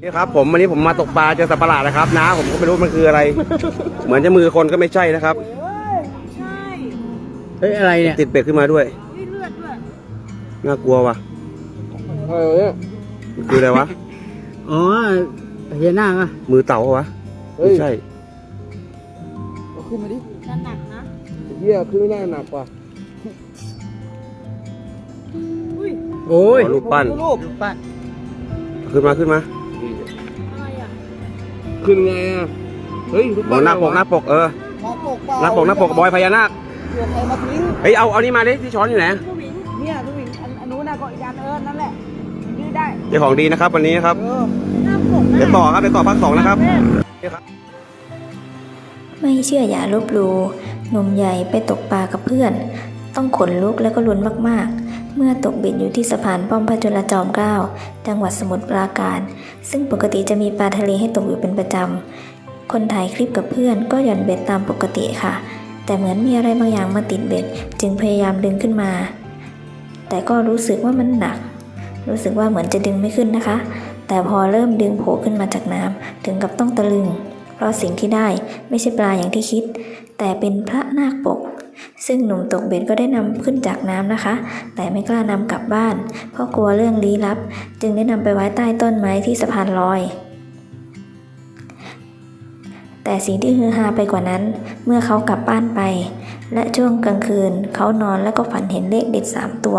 นี่ครับผมวันนี้ผมมาตกปลาเจอสัตว์ประหลาดนะครับนะผมก็ไม่รู้มันคืออะไร เหมือนจะมือคนก็ไม่ใช่นะครับใช่เฮ้ยอะไรเนี่ยติดเบ็ดขึ้นมาด้วยมีเลือดด้วยน่ากลัวว่ะเออมันคืออะไรวะอ๋อพญานาคอะมือเต่าเหรอวะไม่ใช่ขึ้นมาดิจะหนักนะเฮียขึ้นไม่น่าหนักกว่าอุ้ยโอ้ยอ๋อรูปปั้นรูปปั้นขึ้นมาขึ้นมาอะไรอะ ขึ้นไงอะ เฮ้ยรูปบอปั้กนหน้าปกหน้าปกเออหน้าปกเปล่าหน้าปกหน้าปกบอยพญานาคเดี๋ยวใครมาทิ้งเฮ้ยเอาเอานี่มาดิที่ช้อนอยู่ไหนสวิงเนี่ยสวิงอันอันนู้นนะก็อีกอันเออนั่นแหละยืดได้เจ้าของดีนะครับวันนี้นะครับ เออ หน้าปกนะ เดี๋ยวต่อครับเดี๋ยวต่อภาคสองนะครับ ไม่เชื่ออย่าลบหลู่หนุ่มใหญ่ไปตกปลากับเพื่อน ต้องขนลุกและก็ลุ้นมากๆเมื่อตกเบ็ดอยู่ที่สะพานป้อมพระจุลจอมเกล้าจังหวัดสมุทรปราการ ซึ่งปกติจะมีปลาทะเลให้ตกอยู่เป็นประจำ คนถ่ายคลิปกับเพื่อนก็หย่อนเบ็ดตามปกติค่ะ แต่เหมือนมีอะไรบางอย่างมาติดเบ็ด จึงพยายามดึงขึ้นมา แต่ก็รู้สึกว่ามันหนัก รู้สึกว่าเหมือนจะดึงไม่ขึ้นนะคะ แต่พอเริ่มดึงโผล่ขึ้นมาจากน้ำถึงกับต้องตะลึง เพราะสิ่งที่ได้ไม่ใช่ปลาอย่างที่คิด แต่เป็นพระนาคปก ซึ่งหนุ่มตกเบ็ดก็ได้นำขึ้นจากน้ำนะคะ แต่ไม่กล้านำกลับบ้าน เพราะกลัวเรื่องลี้ลับ จึงได้นำไปไว้ใต้ต้นไม้ที่สะพานลอย แต่สิ่งที่ฮือฮาไปกว่านั้น เมื่อเขากลับบ้านไป และช่วงกลางคืน เขานอนแล้วก็ฝันเห็นเลขเด็ดสามตัว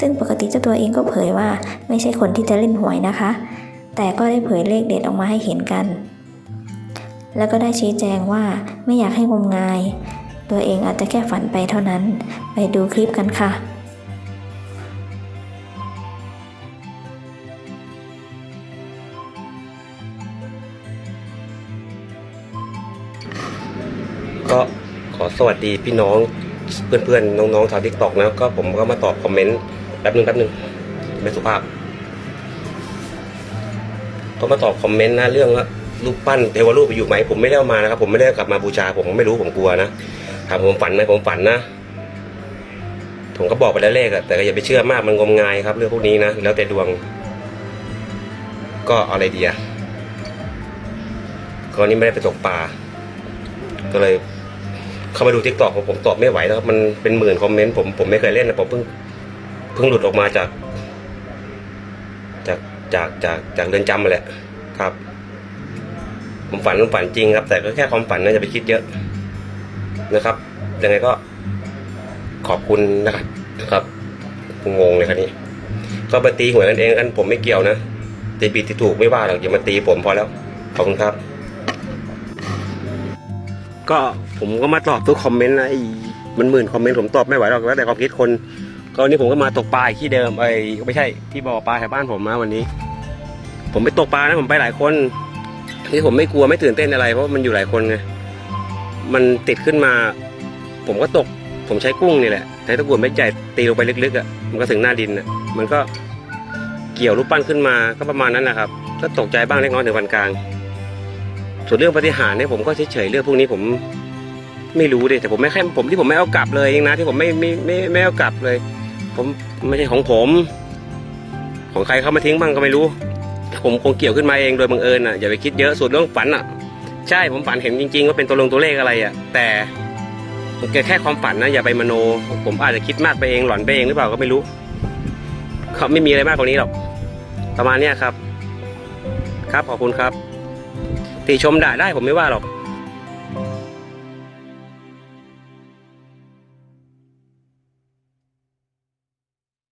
ซึ่งปกติเจ้าตัวเองก็เผยว่าไม่ใช่คนที่จะเล่นหวยนะคะ แต่ก็ได้เผยเลขเด็ดออกมาให้เห็นกัน แล้วก็ได้ชี้แจงว่าไม่อยากให้งมงาย ตัวเองอาจจะแค่ฝันไปเท่านั้น ไปดูคลิปกันค่ะก็ขอสวัสดีพี่น้องเพื่อนๆน้องๆชาวทิกตอกนะก็ผมก็มาตอบคอมเมนต์แป๊บนึงแป๊บนึงไม่สุภาพ ก็มาตอบคอมเมนต์นะเรื่องว่ารูปปั้นเทวรูปอยู่ไหมผมไม่ได้เอามานะครับผมไม่ได้กลับมาบูชาผมไม่รู้ผมกลัวนะ ถามผมฝันไหมผมฝันนะ ผมก็บอกไปแล้วเลขอะแต่ก็อย่าไปเชื่อมากมันงมงายครับ เรื่องพวกนี้นะแล้วแต่ดวง ก็อะไรดีอะก็นี่ไม่ได้ไปตกปลาก็เลย เข้ามาดูทิกตอกผมผมตอบไม่ไหวแล้วครับมันเป็นหมื่นคอมเมนต์ผมผมไม่เคยเล่นนะผมเพิ่งเพิ่งหลุดออกมาจาก จากจากจากจากเรือนจำมาแหละครับ ผมฝันผมฝันจริงครับ แต่ก็แค่ความฝันนะอย่าไปคิดเยอะ นะครับยังไงก็ขอบคุณนะครับครับงงเลยครับนี้ก็ไปตีหวยกันเองกันผมไม่เกี่ยวนะตีผิดตีถูกไม่ว่าหรอกอย่ามาตีผมพอแล้วขอบคุณครับ ก็ผมก็มาตอบทุกคอมเมนต์นะไอ้มันหมื่นคอมเมนต์ผมตอบไม่ไหวหรอกแล้วแต่ความคิดคน ก็วันนี้ผมก็มาตกปลาอีกที่เดิมไอ้ไม่ใช่ที่บ่อปลาแถวบ้านผมมาวันนี้ ผมไปตกปลานะผมไปหลายคนที่ผมไม่กลัวไม่ตื่นเต้นอะไรเพราะมันอยู่หลายคนไง มันติดขึ้นมา ผมก็ตก ผมใช้กุ้งนี่แหละใช้ตะกั่วเม็ดใหญ่ตีลงไปลึกๆอะมันก็ถึงหน้าดินอะมันก็เกี่ยวรูปปั้นขึ้นมาก็ประมาณนั้นนะครับ ก็ตกใจบ้างเล็กน้อยถึงปานกลาง ส่วนเรื่องปฏิหารเนี่ยผมก็เฉยๆเรื่องพวกนี้ผมไม่รู้ดิแต่ผมไม่แค่ผมที่ผมไม่เอากลับเลยเองนะที่ผมไม่ไม่ไม่ไม่เอากลับเลย ผมไม่ใช่ของผม ของใครเข้ามาทิ้งบ้างก็ไม่รู้ ผมคงเกี่ยวขึ้นมาเองโดยบังเอิญอะอย่าไปคิดเยอะส่วนเรื่องฝันอะ ใช่ผมฝันเห็นจริง ๆ ว่าเป็นตัวลงตัวเลขอะไรอะ แต่แค่ความฝันนะอย่าไปมโน ผมอาจจะคิดมากไปเองหลอนไปเองหรือเปล่าก็ไม่รู้เขาไม่มีอะไรมากกว่านี้หรอกประมาณนี้ครับ ครับขอบคุณครับติชมด่าได้ผมไม่ว่าหรอก